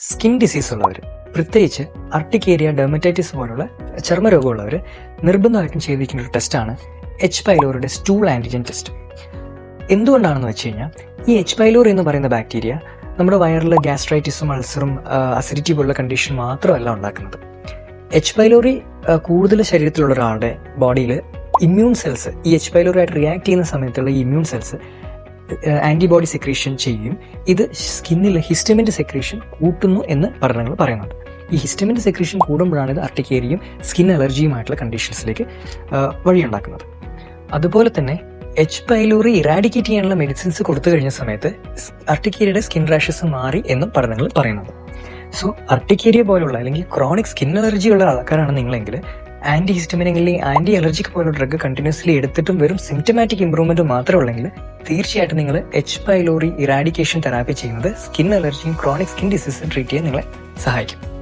Skin disease ഉള്ളവർ പ്രത്യേകിച്ച് urticaria dermatitis പോലുള്ള ചർമ്മരോഗമുള്ളവർ നിർബന്ധമായിട്ടും ചെയ്തിരിക്കുന്ന ഒരു ടെസ്റ്റാണ് എച്ച് പൈലോറിയുടെ സ്റ്റൂൾ ആന്റിജൻ ടെസ്റ്റ് എന്തുകൊണ്ടാണെന്ന് വെച്ച് കഴിഞ്ഞാൽ ഈ എച്ച് പൈലോറി എന്ന് പറയുന്ന ബാക്ടീരിയ നമ്മുടെ വയറിലെ ഗ്യാസ്ട്രൈറ്റിസും അൾസറും അസിഡിറ്റി പോലുള്ള കണ്ടീഷൻ മാത്രമല്ല ഉണ്ടാക്കുന്നത്. എച്ച് പൈലോറി കൂടുതൽ ശരീരത്തിലുള്ള ഒരാളുടെ ബോഡിയിൽ ഇമ്മ്യൂൺ സെൽസ് ഈ എച്ച് പൈലോറിയായിട്ട് റിയാക്ട് ചെയ്യുന്ന സമയത്തുള്ള ഈ ഇമ്മ്യൂൺ സെൽസ് ആന്റിബോഡി സെക്രീഷൻ ചെയ്യും. ഇത് സ്കിന്നിലെ ഹിസ്റ്റമിന്റെ സെക്രീഷൻ കൂട്ടുന്നു എന്ന് പഠനങ്ങൾ പറയുന്നുണ്ട്. ഈ ഹിസ്റ്റമിന്റെ സെക്രീഷൻ കൂടുമ്പോഴാണ് ഇത് അർട്ടിക്കേരിയും സ്കിൻ അലർജിയുമായിട്ടുള്ള കണ്ടീഷൻസിലേക്ക് വഴിയുണ്ടാക്കുന്നത്. അതുപോലെ തന്നെ എച്ച് പൈലൂറി ഇറാഡിക്കേറ്റ് ചെയ്യാനുള്ള മെഡിസിൻസ് കൊടുത്തു കഴിഞ്ഞ സമയത്ത് അർട്ടിക്കേരിയുടെ സ്കിൻ റാഷസ് മാറി എന്നും പഠനങ്ങൾ പറയുന്നുണ്ട്. സോ അർട്ടിക്കേരിയ പോലുള്ള അല്ലെങ്കിൽ ക്രോണിക് സ്കിൻ അലർജി ഉള്ള ആൾക്കാരാണ് നിങ്ങളെങ്കിൽ ആന്റി ഹിസ്റ്റമിൻ അല്ലെങ്കിൽ ആന്റി അലർജിക് പോലുള്ള ഡ്രഗ് കണ്ടിന്യൂസ്ലി എടുത്തിട്ടും വെറും സിംറ്റമാറ്റിക് ഇംപ്രൂവ്മെന്റ് മാത്രമേ ഉള്ളെങ്കിൽ തീർച്ചയായിട്ടും നിങ്ങൾ എച്ച് പൈലോറി ഇറാഡിക്കേഷൻ തെറാപ്പി ചെയ്യുന്നത് സ്കിൻ അലർജിയും ക്രോണിക് സ്കിൻ ഡിസീസും ട്രീറ്റ് ചെയ്യാൻ നിങ്ങളെ സഹായിക്കും.